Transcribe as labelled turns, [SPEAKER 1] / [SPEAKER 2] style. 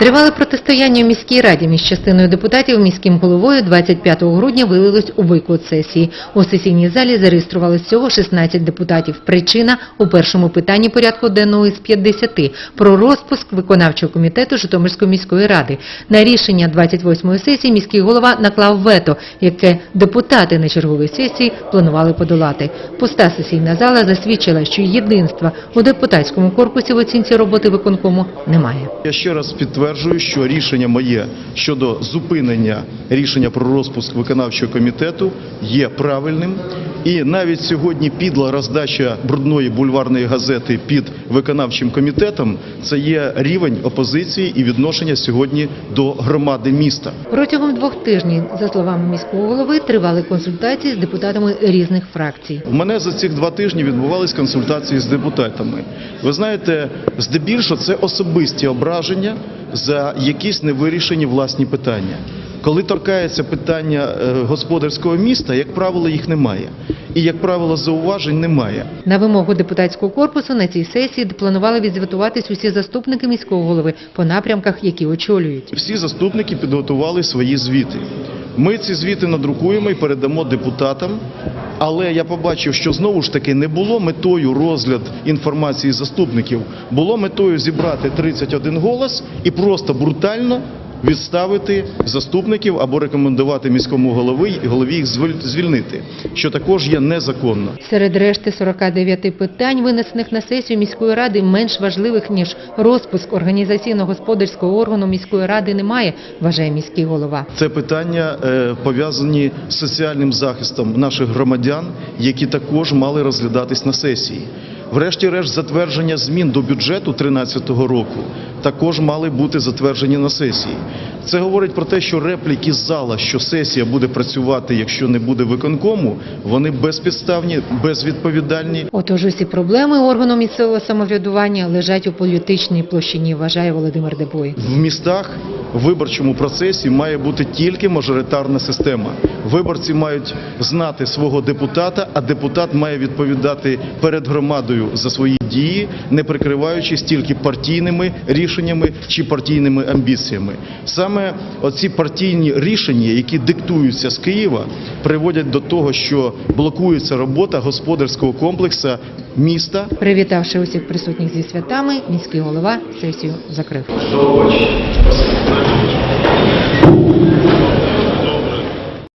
[SPEAKER 1] Тривале протистояння в міській раді між частиною депутатів міським головою 25 грудня вилилось у бойкот сесії. У сесійній залі зареєструвалось всього 16 депутатів. Причина у першому питанні порядку денного із 50 про розпуск виконавчого комітету Житомирської міської ради. На рішення 28-ї сесії міський голова наклав вето, яке депутати на черговій сесії планували подолати. Пуста сесійна зала засвідчила, що єдинства у депутатському корпусі в оцінці роботи виконкому немає.
[SPEAKER 2] Я ще раз підтверджую, що рішення моє щодо зупинення рішення про розпуск виконавчого комітету є правильним. І навіть сьогодні підла роздача брудної бульварної газети під виконавчим комітетом це є рівень опозиції і відношення сьогодні до громади міста.
[SPEAKER 1] Протягом двох тижнів, за словами міського голови, тривали консультації з депутатами різних фракцій.
[SPEAKER 2] У мене за цих два тижні відбувались консультації з депутатами. Ви знаєте, здебільшого це особисті ображення за якісь невирішені власні питання. Коли торкається питання е, господарського міста, як правило, їх немає. І, як правило, зауважень немає.
[SPEAKER 1] На вимогу депутатського корпусу на цій сесії планували відзвітуватись усі заступники міського голови по напрямках, які очолюють.
[SPEAKER 2] Всі заступники підготували свої звіти. Ми ці звіти надрукуємо і передамо депутатам. Але я побачив, що знову ж таки не було метою розгляд інформації заступників, було метою зібрати 31 голос і просто брутально відставити заступників або рекомендувати міському голові, голові їх звільнити, що також є незаконно.
[SPEAKER 1] Серед решти 49 питань, винесених на сесію міської ради, менш важливих, ніж розпуск організаційно-господарського органу міської ради немає, вважає міський голова.
[SPEAKER 2] Це питання е, пов'язані з соціальним захистом наших громадян, які також мали розглядатись на сесії. Врешті-решт, затвердження змін до бюджету 2013 року також мали бути затверджені на сесії. Це говорить про те, що репліки з зала, що сесія буде працювати, якщо не буде виконкому, вони безпідставні, безвідповідальні
[SPEAKER 1] Отож усі проблеми органу місцевого самоврядування лежать у політичній площині, вважає Володимир Дебой.
[SPEAKER 2] В містах в виборчому процесі має бути тільки мажоритарна система. Виборці мають знати свого депутата, а депутат має відповідати перед громадою за свої дії, не прикриваючись тільки партійними рішеннями чи партійними амбіціями. Саме оці партійні рішення, які диктуються з Києва, приводять до того, що блокується робота господарського комплексу міста
[SPEAKER 1] Привітавши усіх присутніх зі святами, міський голова сесію закрив.